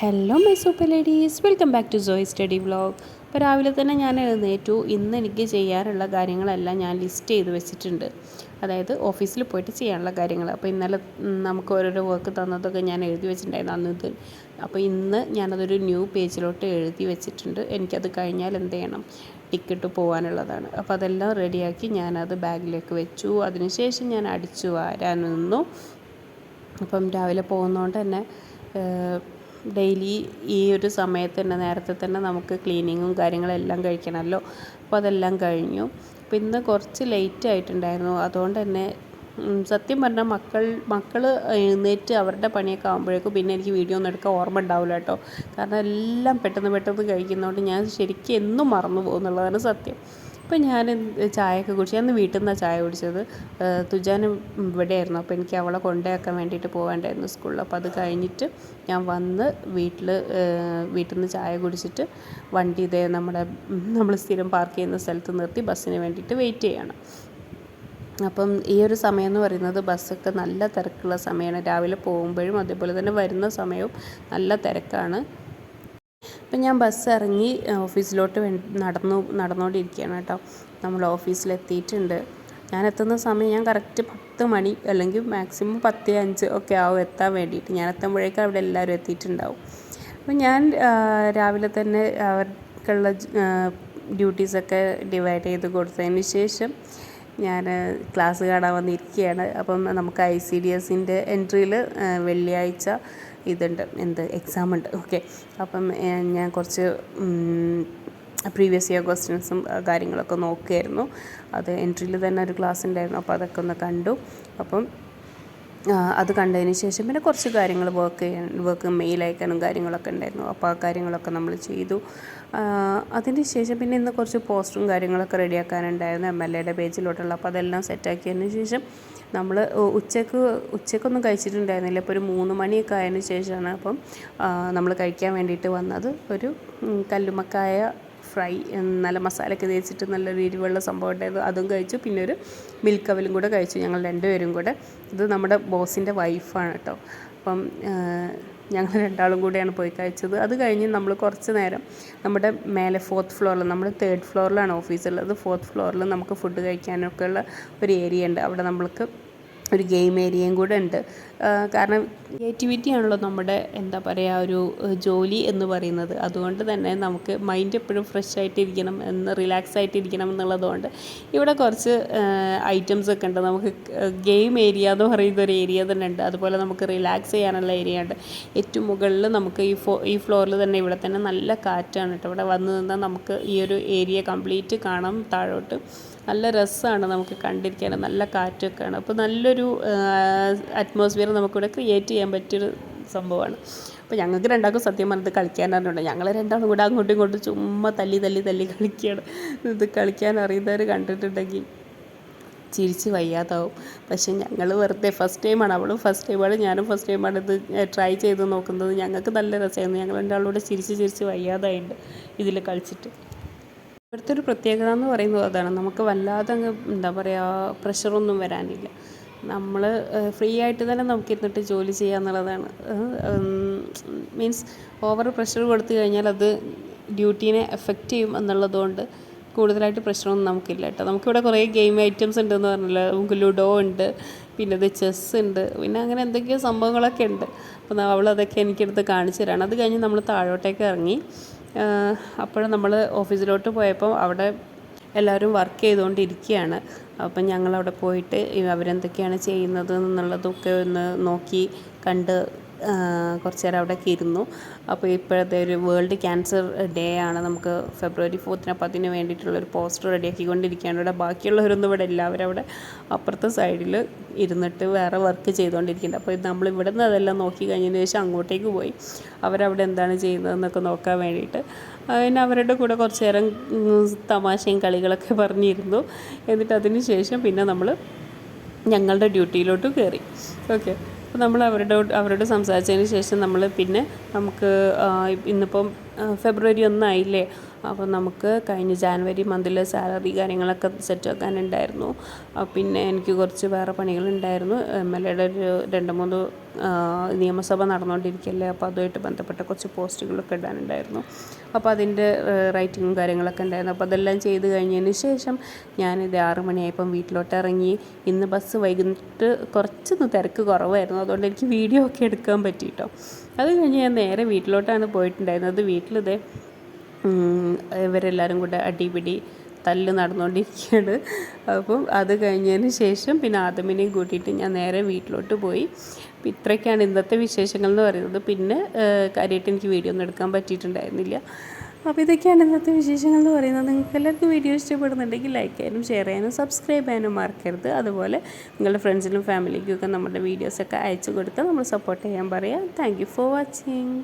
Hello my super ladies welcome back to Joy study vlog ഇപ്പോൾ രാവിലെ തന്നെ ഞാൻ എഴുന്നേറ്റു. ഇന്ന് എനിക്ക് ചെയ്യാറുള്ള കാര്യങ്ങളെല്ലാം ഞാൻ ലിസ്റ്റ് ചെയ്ത് വെച്ചിട്ടുണ്ട്. അതായത് ഓഫീസിൽ പോയിട്ട് ചെയ്യാനുള്ള കാര്യങ്ങൾ. അപ്പോൾ ഇന്നലെ നമുക്ക് ഓരോരോ വർക്ക് തന്നതൊക്കെ ഞാൻ എഴുതി വെച്ചിട്ടുണ്ടായിരുന്നു അന്നത്. അപ്പോൾ ഇന്ന് ഞാനതൊരു ന്യൂ പേജിലോട്ട് എഴുതി വെച്ചിട്ടുണ്ട്. എനിക്കത് കഴിഞ്ഞാൽ എന്ത് ചെയ്യണം? ടിക്കറ്റ് പോകാനുള്ളതാണ് അപ്പോൾ അതെല്ലാം റെഡിയാക്കി ഞാനത് ബാഗിലേക്ക് വെച്ചു. അതിനുശേഷം ഞാൻ അടിച്ചു വാരാൻ നിന്നു. അപ്പം രാവിലെ പോകുന്നതുകൊണ്ട് തന്നെ ഡെയിലി ഈ ഒരു സമയത്ത് തന്നെ നേരത്തെ തന്നെ നമുക്ക് ക്ലീനിങ്ങും കാര്യങ്ങളെല്ലാം കഴിക്കണമല്ലോ. അപ്പോൾ അതെല്ലാം കഴിഞ്ഞു. അപ്പോൾ ഇന്ന് കുറച്ച് ലേറ്റ് ആയിട്ടുണ്ടായിരുന്നു. അതുകൊണ്ട് തന്നെ സത്യം പറഞ്ഞാൽ മക്കൾ മക്കൾ എഴുന്നേറ്റ് അവരുടെ പണിയൊക്കെ ആകുമ്പോഴേക്കും പിന്നെ എനിക്ക് വീഡിയോ ഒന്നും എടുക്കാൻ ഓർമ്മ ഉണ്ടാവില്ല കേട്ടോ. കാരണം എല്ലാം പെട്ടെന്ന് പെട്ടെന്ന് കഴിക്കുന്നതുകൊണ്ട് ഞാൻ ശരിക്കും എന്നും മറന്നു പോകുന്നുള്ളതാണ് സത്യം. അപ്പോൾ ഞാൻ ചായയൊക്കെ കുടിച്ചു ഞാൻ വീട്ടിൽ നിന്നാണ് ചായ കുടിച്ചത്. തുജാൻ ഇവിടെയായിരുന്നു. അപ്പോൾ എനിക്ക് അവളെ കൊണ്ടുപോയാക്കാൻ വേണ്ടിയിട്ട് പോകാണ്ടായിരുന്നു സ്കൂളിൽ. അപ്പോൾ അത് കഴിഞ്ഞിട്ട് ഞാൻ വന്ന് വീട്ടിൽ വീട്ടിൽ നിന്ന് ചായ കുടിച്ചിട്ട് വണ്ടി ഇതേ നമ്മുടെ നമ്മൾ സ്ഥിരം പാർക്ക് ചെയ്യുന്ന സ്ഥലത്ത് നിർത്തി ബസ്സിന് വേണ്ടിയിട്ട് വെയിറ്റ് ചെയ്യണം. അപ്പം ഈ ഒരു സമയം എന്ന് പറയുന്നത് ബസ്സൊക്കെ നല്ല തിരക്കുള്ള സമയമാണ്. രാവിലെ പോകുമ്പോഴും അതേപോലെ തന്നെ വരുന്ന സമയവും നല്ല തിരക്കാണ്. അപ്പം ഞാൻ ബസ് ഇറങ്ങി ഓഫീസിലോട്ട് നടന്നു നടന്നുകൊണ്ടിരിക്കുകയാണ് കേട്ടോ. നമ്മൾ ഓഫീസിലെത്തിയിട്ടുണ്ട്. ഞാൻ എത്തുന്ന സമയം ഞാൻ കറക്റ്റ് പത്ത് മണി അല്ലെങ്കിൽ മാക്സിമം പത്ത് അഞ്ച് ഒക്കെ ആവും എത്താൻ വേണ്ടിയിട്ട്. ഞാൻ എത്തുമ്പോഴേക്കും അവിടെ എല്ലാവരും എത്തിയിട്ടുണ്ടാവും. അപ്പം ഞാൻ രാവിലെ തന്നെ അവർക്കുള്ള ഡ്യൂട്ടീസൊക്കെ ഡിവൈഡ് ചെയ്ത് കൊടുത്തതിന് ശേഷം ഞാൻ ക്ലാസ് കാണാൻ വന്നിരിക്കുകയാണ്. അപ്പം നമുക്ക് ഐ സി ഡി എസിന്റെ എൻട്രിയിൽ വെള്ളിയാഴ്ച ഇതുണ്ട്. എന്ത്? എക്സാം ഉണ്ട്. ഓക്കെ അപ്പം ഞാൻ കുറച്ച് പ്രീവിയസ് ഇയർ ക്വസ്റ്റ്യൻസും കാര്യങ്ങളൊക്കെ നോക്കുകയായിരുന്നു അത് എൻട്രിയിൽ തന്നെ ഒരു ക്ലാസ് ഉണ്ടായിരുന്നു. അപ്പോൾ അതൊക്കെ ഒന്ന് കണ്ടു. അപ്പം അത് കണ്ടതിന് ശേഷം പിന്നെ കുറച്ച് കാര്യങ്ങൾ വർക്ക് ചെയ്യാൻ വർക്ക് മെയിൽ അയക്കാനും കാര്യങ്ങളൊക്കെ ഉണ്ടായിരുന്നു. അപ്പോൾ ആ കാര്യങ്ങളൊക്കെ നമ്മൾ ചെയ്തു. അതിന് ശേഷം പിന്നെ ഇന്ന് കുറച്ച് പോസ്റ്റും കാര്യങ്ങളൊക്കെ റെഡിയാക്കാനുണ്ടായിരുന്നു എം എൽ എയുടെ പേജിലോട്ടുള്ള അപ്പോൾ അതെല്ലാം സെറ്റാക്കിയതിന് ശേഷം നമ്മൾ ഉച്ചയ്ക്ക് ഉച്ചക്കൊന്നും കഴിച്ചിട്ടുണ്ടായിരുന്നില്ല. ഇപ്പോൾ ഒരു മൂന്ന് മണിയൊക്കെ ആയതിന് ശേഷമാണ് അപ്പം നമ്മൾ കഴിക്കാൻ വേണ്ടിയിട്ട് വന്നത്. ഒരു കല്ലുമക്കായ ഫ്രൈ നല്ല മസാലയൊക്കെ തേച്ചിട്ട് നല്ലൊരു എരിവുള്ള സംഭവം ഉണ്ടായിരുന്നു. അതും കഴിച്ചു. പിന്നെ ഒരു മിൽക്ക് കവലും കൂടെ കഴിച്ചു. ഞങ്ങൾ രണ്ടുപേരും കൂടെ. ഇത് നമ്മുടെ ബോസിന്റെ വൈഫാണ് കേട്ടോ. അപ്പം ഞങ്ങൾ രണ്ടാളും കൂടിയാണ് പോയി കഴിച്ചത്. അത് കഴിഞ്ഞ് നമ്മൾ കുറച്ച് നേരം നമ്മുടെ മേലെ ഫോർത്ത് ഫ്ലോറിൽ നമ്മൾ തേർഡ് ഫ്ലോറിലാണ് ഓഫീസ് ഉള്ളത്. ഫോർത്ത് ഫ്ലോറിൽ നമുക്ക് ഫുഡ് കഴിക്കാനൊക്കെ ഉള്ള ഒരു ഏരിയ ഉണ്ട്. അവിടെ നമ്മൾക്ക് ഒരു ഗെയിം ഏരിയയും കൂടെ ഉണ്ട്. കാരണം ക്രിയേറ്റിവിറ്റി ആണല്ലോ നമ്മുടെ എന്താ പറയുക ഒരു ജോലി എന്ന് പറയുന്നത്. അതുകൊണ്ട് തന്നെ നമുക്ക് മൈൻഡ് എപ്പോഴും ഫ്രഷ് ആയിട്ടിരിക്കണം എന്ന് റിലാക്സ് ആയിട്ടിരിക്കണം എന്നുള്ളതുകൊണ്ട് ഇവിടെ കുറച്ച് ഐറ്റംസ് ഒക്കെ ഉണ്ട്. നമുക്ക് ഗെയിം ഏരിയ എന്ന് പറയുന്ന ഒരു ഏരിയ തന്നെ ഉണ്ട്. അതുപോലെ നമുക്ക് റിലാക്സ് ചെയ്യാനുള്ള ഏരിയ ഉണ്ട്. ഏറ്റവും മുകളിൽ നമുക്ക് ഈ ഫോ ഈ ഫ്ലോറിൽ തന്നെ ഇവിടെ തന്നെ നല്ല കാറ്റാണ് കേട്ടോ. ഇവിടെ വന്ന് നിന്നാൽ നമുക്ക് ഈ ഒരു ഏരിയ കംപ്ലീറ്റ് കാണാം. താഴോട്ട് നല്ല രസമാണ് നമുക്ക് കണ്ടിരിക്കാൻ. നല്ല കാറ്റൊക്കെയാണ്. അപ്പോൾ നല്ലൊരു അറ്റ്മോസ്ഫിയർ നമുക്കിവിടെ ക്രിയേറ്റ് ചെയ്യാൻ പറ്റിയൊരു സംഭവമാണ്. അപ്പോൾ ഞങ്ങൾക്ക് രണ്ടാൾക്കും സത്യം പറഞ്ഞത് കളിക്കാനറിഞ്ഞുണ്ട് ഞങ്ങൾ രണ്ടാളും കൂടെ അങ്ങോട്ടും ഇങ്ങോട്ടും ചുമ്മാ തല്ലി തല്ലി തല്ലി കളിക്കുകയാണ്. ഇത് കളിക്കാൻ അറിയുന്നവർ കണ്ടിട്ടുണ്ടെങ്കിൽ ചിരിച്ച് വയ്യാതാവും. പക്ഷേ ഞങ്ങൾ വെറുതെ ഫസ്റ്റ് ടൈമാണ് അവളും ഫസ്റ്റ് ടൈമാണ് ഞാനും ഫസ്റ്റ് ടൈമാണ് ഇത് ട്രൈ ചെയ്ത് നോക്കുന്നത്. ഞങ്ങൾക്ക് നല്ല രസമായിരുന്നു. ഞങ്ങൾ രണ്ടാളൂടെ ചിരിച്ച് ചിരിച്ച് വയ്യാതായിട്ട് ഇതിൽ കളിച്ചിട്ട്. ഇവിടുത്തെ ഒരു പ്രത്യേകത എന്ന് പറയുന്നത് അതാണ്. നമുക്ക് വല്ലാതെ അങ്ങ് എന്താ പറയുക പ്രഷറൊന്നും വരാനില്ല. നമ്മൾ ഫ്രീ ആയിട്ട് തന്നെ നമുക്ക് ഇരുന്നിട്ട് ജോലി ചെയ്യുക എന്നുള്ളതാണ്. മീൻസ് ഓവർ പ്രഷർ കൊടുത്തു കഴിഞ്ഞാൽ അത് ഡ്യൂട്ടീനെ എഫക്റ്റ് ചെയ്യും എന്നുള്ളതുകൊണ്ട് കൂടുതലായിട്ട് പ്രശ്നമൊന്നും നമുക്കില്ല കേട്ടോ. നമുക്കിവിടെ കുറേ ഗെയിം ഐറ്റംസ് ഉണ്ടെന്ന് പറഞ്ഞല്ലോ. നമുക്ക് ലുഡോ ഉണ്ട് പിന്നെ ഇത് ചെസ് ഉണ്ട് പിന്നെ അങ്ങനെ എന്തൊക്കെയോ സംഭവങ്ങളൊക്കെ ഉണ്ട്. അപ്പോൾ അവളതൊക്കെ എനിക്കെടുത്ത് കാണിച്ചു തരാണ്. അത് കഴിഞ്ഞ് നമ്മൾ താഴോട്ടേക്ക് ഇറങ്ങി അപ്പോൾ നമ്മൾ ഓഫീസിലോട്ട് പോയപ്പോൾ അവിടെ എല്ലാവരും വർക്ക് ചെയ്തുകൊണ്ടിരിക്കുകയാണ് അപ്പം ഞങ്ങളവിടെ പോയിട്ട് അവരെന്തൊക്കെയാണ് ചെയ്യുന്നത് എന്നുള്ളതൊക്കെ ഒന്ന് നോക്കി കണ്ട് കുറച്ച് നേരം അവിടെയൊക്കെ ഇരുന്നു. അപ്പോൾ ഇപ്പോഴത്തെ ഒരു വേൾഡ് ക്യാൻസർ ഡേ ആണ്. നമുക്ക് ഫെബ്രുവരി ഫോർത്തിന് അപ്പോൾ അതിന് വേണ്ടിയിട്ടുള്ളൊരു പോസ്റ്റർ റെഡിയാക്കിക്കൊണ്ടിരിക്കുകയാണ് ഇവിടെ ബാക്കിയുള്ളവരൊന്നും ഇവിടെ ഇല്ല. അവരവിടെ അപ്പുറത്തെ സൈഡിൽ ഇരുന്നിട്ട് വേറെ വർക്ക് ചെയ്തുകൊണ്ടിരിക്കുന്നുണ്ട്. അപ്പോൾ നമ്മൾ ഇവിടെ നിന്ന് അതെല്ലാം നോക്കി കഴിഞ്ഞതിന് ശേഷം അങ്ങോട്ടേക്ക് പോയി. അവരവിടെ എന്താണ് ചെയ്യുന്നതെന്നൊക്കെ നോക്കാൻ വേണ്ടിയിട്ട് അതിന് അവരുടെ കൂടെ കുറച്ച് നേരം തമാശയും കളികളൊക്കെ പറഞ്ഞിരുന്നു. എന്നിട്ട് അതിന് ശേഷം പിന്നെ നമ്മൾ ഞങ്ങളുടെ ഡ്യൂട്ടിയിലോട്ട് കയറി ഓക്കെ അപ്പോൾ നമ്മൾ അവരുടെ അവരോട് സംസാരിച്ചതിന് ശേഷം നമ്മൾ പിന്നെ നമുക്ക് ഇന്നിപ്പം ഫെബ്രുവരി ഒന്നായില്ലേ? അപ്പോൾ നമുക്ക് കഴിഞ്ഞ ജാനുവരി മന്തിൽ സാലറി കാര്യങ്ങളൊക്കെ സെറ്റ് ആക്കാനുണ്ടായിരുന്നു. പിന്നെ എനിക്ക് കുറച്ച് വേറെ പണികളുണ്ടായിരുന്നു. എം എൽ എയുടെ ഒരു രണ്ട് മൂന്ന് നിയമസഭ നടന്നുകൊണ്ടിരിക്കുകയല്ലേ അപ്പോൾ അതുമായിട്ട് ബന്ധപ്പെട്ട കുറച്ച് പോസ്റ്റുകളൊക്കെ ഇടാനുണ്ടായിരുന്നു. അപ്പോൾ അതിന്റെ റൈറ്റിങ്ങും കാര്യങ്ങളൊക്കെ ഉണ്ടായിരുന്നു. അപ്പോൾ അതെല്ലാം ചെയ്ത് കഴിഞ്ഞതിന് ശേഷം ഞാനിത് ആറ് മണിയായപ്പം വീട്ടിലോട്ട് ഇറങ്ങി. ഇന്ന് ബസ് വൈകിട്ട് കുറച്ചൊന്ന് തിരക്ക് കുറവായിരുന്നു. അതുകൊണ്ട് എനിക്ക് വീഡിയോ ഒക്കെ എടുക്കാൻ പറ്റി കേട്ടോ. അത് കഴിഞ്ഞ് ഞാൻ നേരെ വീട്ടിലോട്ടാണ് പോയിട്ടുണ്ടായിരുന്നത്. വീട്ടിലിതേ ഇവരെല്ലാവരും കൂടെ അടിപിടി തല്ല് നടന്നുകൊണ്ടിരിക്കുകയാണ് അപ്പം അത് കഴിഞ്ഞതിന് ശേഷം പിന്നെ ആദമിനെയും കൂട്ടിയിട്ട് ഞാൻ നേരെ വീട്ടിലോട്ട് പോയി. ഇത്രയ്ക്കാണ് ഇന്നത്തെ വിശേഷങ്ങൾ എന്ന് പറയുന്നത്. പിന്നെ കാര്യമായിട്ട് എനിക്ക് വീഡിയോ ഒന്നും എടുക്കാൻ പറ്റിയിട്ടുണ്ടായിരുന്നില്ല. അപ്പോൾ ഇതൊക്കെയാണ് ഇന്നത്തെ വിശേഷങ്ങൾ എന്ന് പറയുന്നത്. നിങ്ങൾക്ക് എല്ലാവർക്കും വീഡിയോ ഇഷ്ടപ്പെടുന്നുണ്ടെങ്കിൽ ലൈക്ക് ചെയ്യാനും ഷെയർ ചെയ്യാനും സബ്സ്ക്രൈബ് ചെയ്യാനും മറക്കരുത്. അതുപോലെ നിങ്ങളുടെ ഫ്രണ്ട്സിനും ഫാമിലിക്കും ഒക്കെ നമ്മുടെ വീഡിയോസൊക്കെ അയച്ചു കൊടുത്ത് നമ്മൾ സപ്പോർട്ട് ചെയ്യാൻ പറയാം. Thank for watching